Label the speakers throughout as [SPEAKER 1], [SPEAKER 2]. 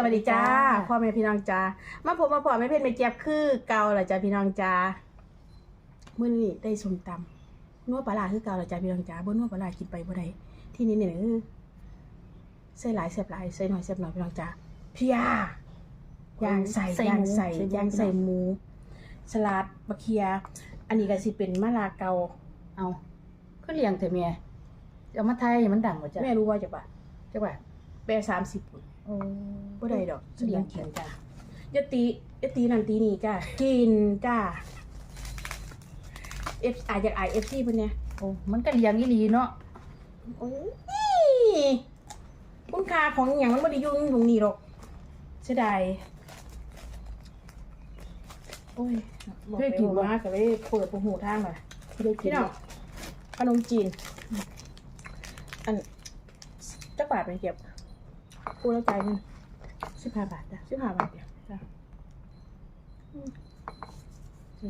[SPEAKER 1] สวัสดีจ้าพ่อแม่พี่น้องจ้ามาผมมาพ่อแม่เพ่นไม่เจ็บคือเก่าเหรอจ้าพี่น้องจ้ามื้อนี้ได้ส้มตำนัวปลาร้าคือเก่าเหรอจ้าพี่น้องจ้าบ่นัวปลาร้ากินไปบ่ได้ที่นี่เนี่ยคือใส่หลายเสียบหลายใส่หน่อยเสียบหน่อยพี่น้องจ้าพี่ยาย่างใส่
[SPEAKER 2] ใส่หมู
[SPEAKER 1] ย่างใส่
[SPEAKER 2] ใส่หมู
[SPEAKER 1] ย่างใส่หมู สลัดบะเคีย อันนี้ก็สิเป็นมะลาเกา
[SPEAKER 2] เอาก็เลี้ยงแต่เมียเอามาไทยมันดังกว่าจ้ะ
[SPEAKER 1] แม่รู้ว่าจะบาท
[SPEAKER 2] จังหวะ
[SPEAKER 1] แปรสามสิบ
[SPEAKER 2] โอ้
[SPEAKER 1] บ่ได้ดอก
[SPEAKER 2] เลี้ยง
[SPEAKER 1] กินจ้าอย่าตีอย่าตีนั่นตีนี่จ้ากินจ้าเอฟอาจจะไอเอฟซีเพิ่นเนี่ย
[SPEAKER 2] โอ้มันก็เลี้ยงอีหลีเนาะ
[SPEAKER 1] โอ้ยคุณค่าของอหย่างมันไม่ได้อยุ่งตรงนี้หรอกเสียดายโอ้ยบอกไปบอกมาก็เลยเปิดปูหูทางหน่อย
[SPEAKER 2] ที่ได้กิ
[SPEAKER 1] พี่
[SPEAKER 2] น
[SPEAKER 1] น้องขนมจีน อันจักบาทไปเก็บ พูดแล้วใจายมันสิบห้าบาทจ้ะสิบห้าบาทเดียวจ้ะ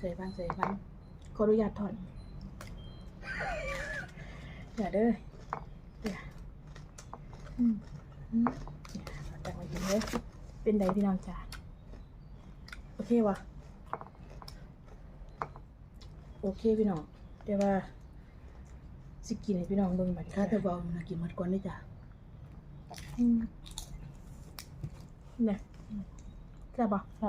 [SPEAKER 2] ใส่บ้างใส่บ้าง
[SPEAKER 1] ขออนุญาตถอนอย่าเด้ออย่า
[SPEAKER 2] อืม
[SPEAKER 1] อืมอย่าจังมากินเลยเป็นไดพี่น้องจ้าโอเควะโอเคพี่น้องแต่ว่า สิกินให้พี่น้องเบิ่งบัดนี้
[SPEAKER 2] ถ้าเธอบอกนะกินหมดก่อนได้จ้ะ
[SPEAKER 1] อืมเนี่ยแซ่บปะ
[SPEAKER 2] เ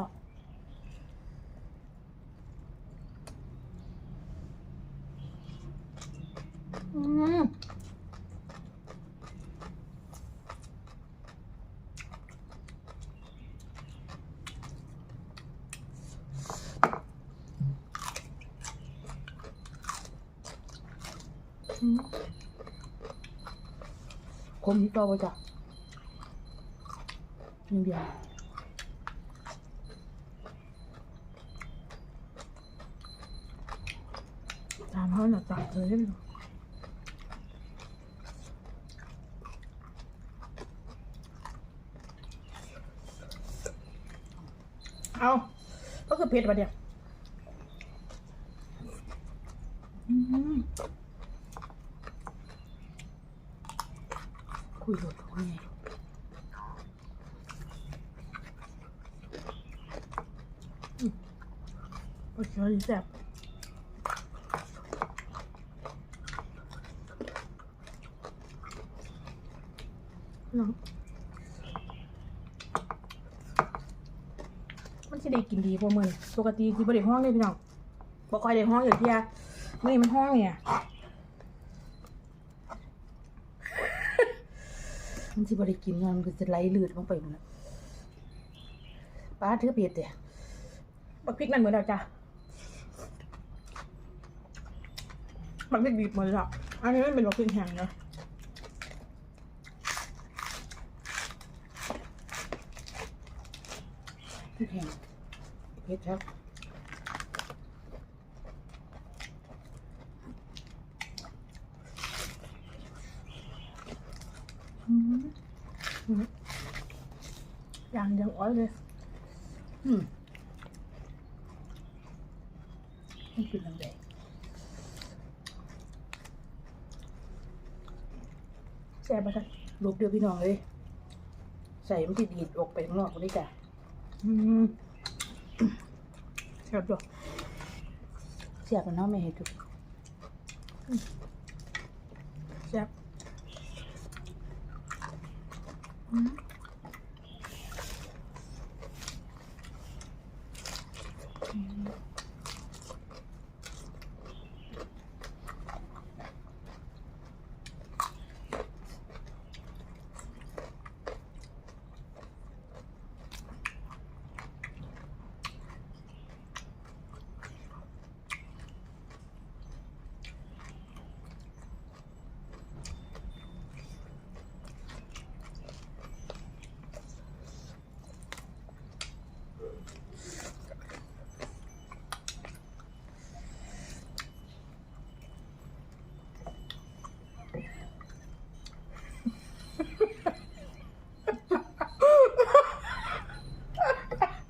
[SPEAKER 2] พราะ
[SPEAKER 1] อืมอืม
[SPEAKER 2] คมที่ตัวบ่จ้ะหนึ่งเดียว
[SPEAKER 1] ตามเขาหน่ะตักเลยเอาก็คือเผ็ดปะเดียวอืม
[SPEAKER 2] คุยโหลดของไง
[SPEAKER 1] โอเคแซ่บน้องมันจะได้กินดีพวกมึงปกติที่บริห้องเลยพี่น้องบอกคอยได้ห้องอยู่ที่ยมื่อนี้มันห้องเนี่ย
[SPEAKER 2] มันสิบ่ได้กินมันก็จะไหลเลือดลงไปหมดแล้วป้าถือเผ็ดเด้
[SPEAKER 1] บักพริกนั่นเหมือนเดิมจ้ะ บักพริกบีบหมดเลยอะอันนี้ไม่เป็นบักพริกแห้งนะ
[SPEAKER 2] แห้งเผ็ดครับ
[SPEAKER 1] อย่างเดียวอ้อยเลย
[SPEAKER 2] อืมไมันเป็นยังไง
[SPEAKER 1] แซ่บปะท่าน
[SPEAKER 2] ลูกเดียวพี่น้องเลย ใส่มันที่ดีดออกไปข้างนอกคนนี้จ้ะ
[SPEAKER 1] แซ่บจ้ะ
[SPEAKER 2] แซ่บมันเนาะไม่เห็นดู
[SPEAKER 1] แซ่บ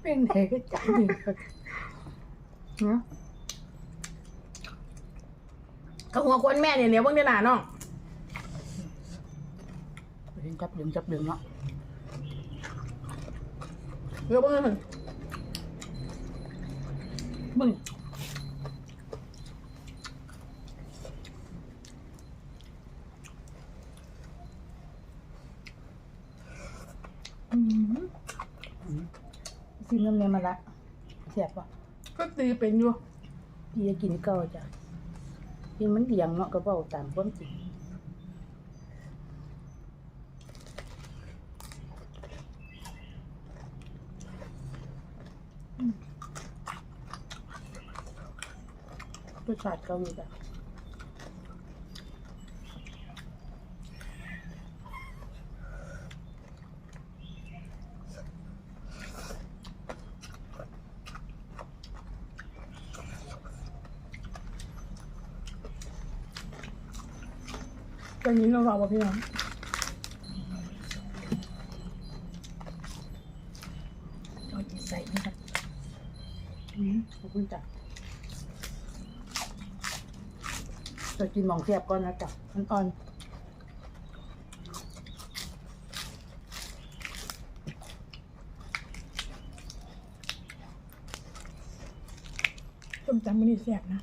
[SPEAKER 1] เป็นไงก็จังดีครับ
[SPEAKER 2] เนาะ
[SPEAKER 1] กับหัวควนแม่เนี่ยเหลียวเบิ่งเด้อหนาน้อง
[SPEAKER 2] เลี้ยงจับเหลืองจับเหลืองเนาะ
[SPEAKER 1] เดี๋ยวเบิ่งให้มัน
[SPEAKER 2] มึงอืม ซิมน้ำเนยมาละเสียบปะ
[SPEAKER 1] ก็ตีเป็นอยู่
[SPEAKER 2] พี่จะกินเก่าจ้ะกินมันเดียงเนาะก็เบาตามความจริงอืมรสชาติเกาหลีจ้ะ
[SPEAKER 1] ตอนนี้เราบอกว่าพี่น้องเราจะใส่นี่กัน
[SPEAKER 2] อืมขอบคุณจ้ะจะกินหมองเสียบก่อนนะจ้ะมันอ่อน
[SPEAKER 1] ต้มจำมันนี่แซ่บนะ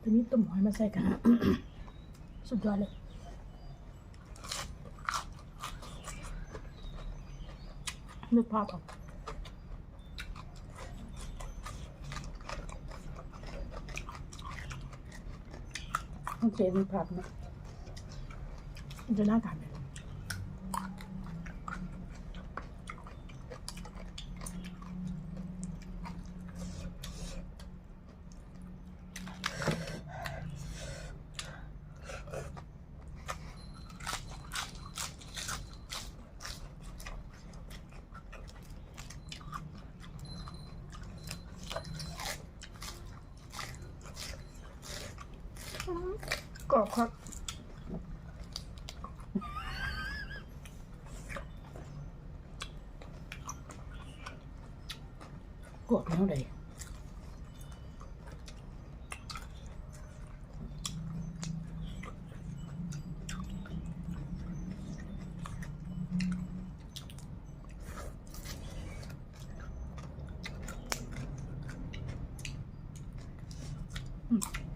[SPEAKER 1] ทีนี้ต้มหอยมาใส่กัน สุดยอดเลยนึกภาพออก
[SPEAKER 2] ต้องเจมันผัดนะ
[SPEAKER 1] มันจะน่าทานไหม อบครับ
[SPEAKER 2] กดเท่าไหร่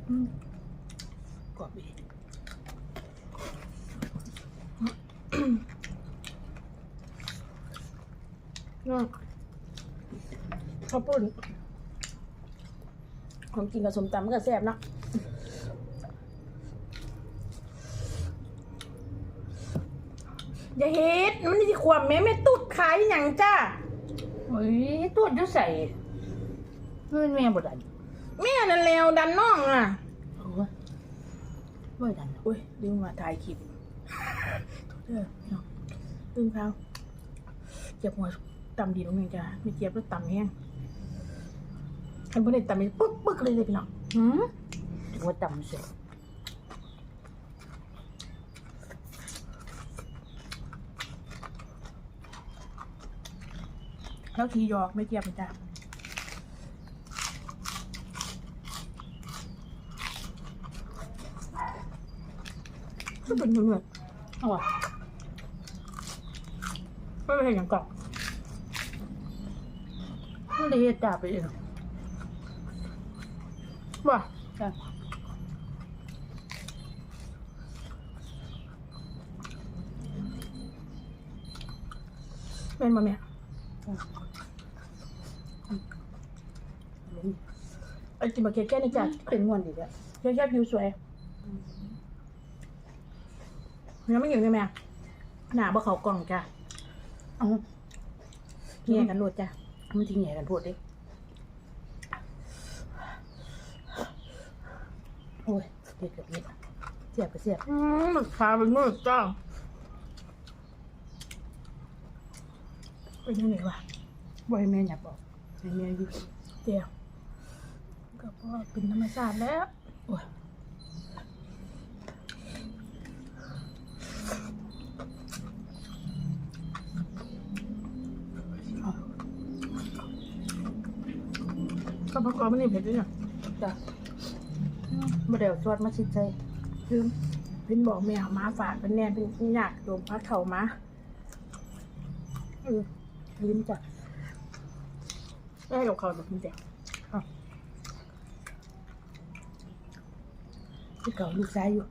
[SPEAKER 1] อืม
[SPEAKER 2] กรอบอีก
[SPEAKER 1] น่าข้าวปุ้นความกินกับสมตำมันก็แซ่บเนาะอย่าเฮ็ดมันนี่ความแม่ไม่ตุดขายอย่างจ้า
[SPEAKER 2] เฮ้ยตัวจะใส่เงินแม่บ่ดัน
[SPEAKER 1] แม่นั่นแล้วดันน้องอะ
[SPEAKER 2] โอ้ย บ่ดัน
[SPEAKER 1] อุ้ยลืมมาถ่ายคลิปโทษเด้อเนาะลืมเขาเจ็บหัวตำดีตรงนี้จ้ะไม่เจ็บแล้วตำแห้งคันบ่ได้ตำนี่ปึ๊กปึ๊กเลยเลยพี่น้อง
[SPEAKER 2] หืมถึงว่าจำเสร็จ
[SPEAKER 1] แล้วทีหยอกไม่เจ็บจ้ะ ก็เป็นเหมือน
[SPEAKER 2] เอาว่ะ
[SPEAKER 1] ๆไม่เป็นอย่างกรอบ
[SPEAKER 2] มันเลยเฮ็ดจ่าไปเอง
[SPEAKER 1] ว่ะ
[SPEAKER 2] จ้ะ
[SPEAKER 1] เป็นมาแม่
[SPEAKER 2] ลง
[SPEAKER 1] ไอจิมบะเกตแค่นี้จ้ะ
[SPEAKER 2] เป็นม่วนอีกแล้ว
[SPEAKER 1] แค่แค่ผิวสวย ยังไม่อยู่ใช่ไหมหนาบ่เขากล่องจ้ะ
[SPEAKER 2] เอ้า
[SPEAKER 1] เฮียกันโหลดจ้ะ
[SPEAKER 2] มันทิ้งแหน่กันพูดดิโอ้ยเด็ดกับเด็ดเสียบก็เสียบ
[SPEAKER 1] อืมมันขาเป็นมืดจ้าเป็นยังไงวะ
[SPEAKER 2] บ่ให้แม่หยับออกให้แม่อยู่
[SPEAKER 1] เดี๋ยวก็เพราะว่าเป็นธรรมชาติแล้ว
[SPEAKER 2] โอ้ย
[SPEAKER 1] ก็ประกอบไม่ได้เผ็ดด้วยเนี่ย
[SPEAKER 2] จ้ะบ่ได้เอาซอสมาชิดใส่
[SPEAKER 1] คือเพิ่นบอกแมวมาฝากเป็นแน่เป็นอยากโดมพัดเข่ามาเออ
[SPEAKER 2] ลิ้มจ้ะ
[SPEAKER 1] ไม่ให้กับเขาแบบนี้เดียว
[SPEAKER 2] ที่เก่าลูกซ้ายอยู่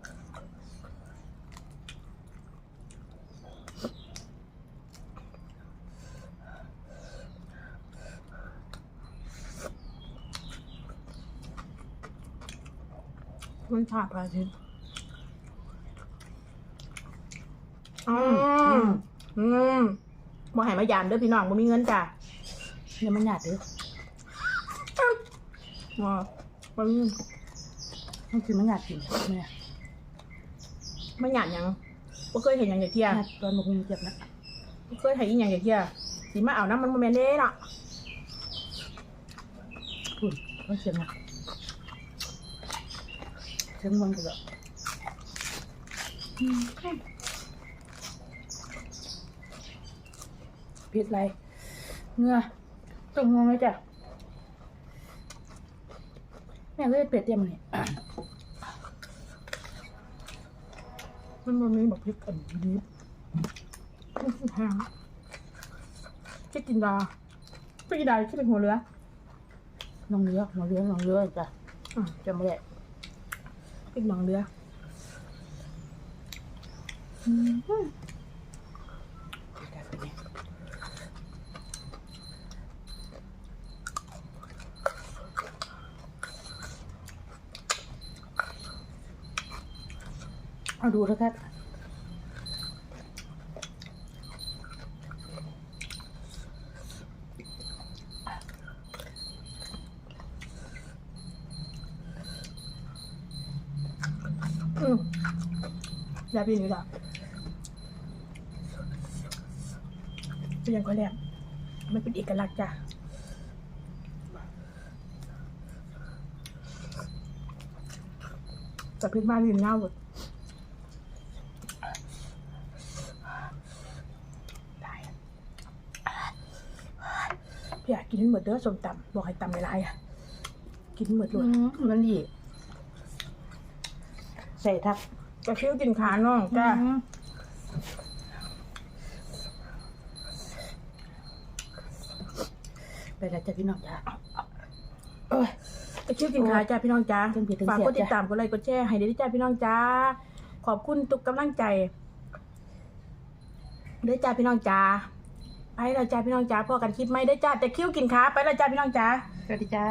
[SPEAKER 1] มันผ่าปลาชิ้นอืมอืมบ่ให้มายามเด้อพี่น้องบ่มีเงินจ้ะ
[SPEAKER 2] เนี่ยมันหยาดเด้อ
[SPEAKER 1] ว้าบ่มี
[SPEAKER 2] มันคือมันหยาดกินเนี่ย
[SPEAKER 1] ไม่หยาดหยังบ่เคยเห็นหยังอย่างเที่ย
[SPEAKER 2] หยาดตอนมันคงเจ็บนะ
[SPEAKER 1] บ่เคยเห็นอีหยังอย่างเที่ยสิมาเอาน้ำมันบ่แม่นเด้ล่ะ
[SPEAKER 2] พูดมันเสียงอะ เสียงมันก็แบบพิษไรเงือต้องงงเลยจ้ะแม่ก็เลยเปรียบเทียบมันนี่
[SPEAKER 1] มันบ่มีแบบพริกอันนี้แห้งจะกินดาไปกินดาที่เป็นหัวเรือ
[SPEAKER 2] น้องเลือน้องเลือน้องเลือจ้ะ
[SPEAKER 1] อะ
[SPEAKER 2] จำไม่ได้
[SPEAKER 1] อีกหนองเรือ
[SPEAKER 2] เอาดูแล้วกัน
[SPEAKER 1] ยาพี่นี่ล่ะเป็นอย่างก็แล้วมันเป็นเอกลักษณ์จ้ะจะเป็นบ้านริมเงาหมดได้อะพี่อยากกินให้หมดเด้อส้มตำบอกให้ตำหลายๆอะ กินหมดเลย
[SPEAKER 2] มันดีใส่ทับ
[SPEAKER 1] กระเคี้ยวกินขาน้องจ้า
[SPEAKER 2] อืมไปแล้วจ้ะพี่น้องจ้ะเอ้ย
[SPEAKER 1] กระเคี้ยวกินขาจ้าพี่น้องจ้า
[SPEAKER 2] ถึงผิดถึง
[SPEAKER 1] ฝาก
[SPEAKER 2] เสีย
[SPEAKER 1] กดติด
[SPEAKER 2] จ้ะ
[SPEAKER 1] ตามกดไลค์กดแชร์ให้เด้อจ้าพี่น้องจ้าขอบคุณทุกกำลังใจเด้อจ้าพี่น้องจ้าไปแล้วจ้าพี่น้องจ้าพอกันคลิปไหมเด้อจ้าแต่คิ้วกินขาไปแล้วจ้าพี่น้องจ้า
[SPEAKER 2] สวัสดีจ้า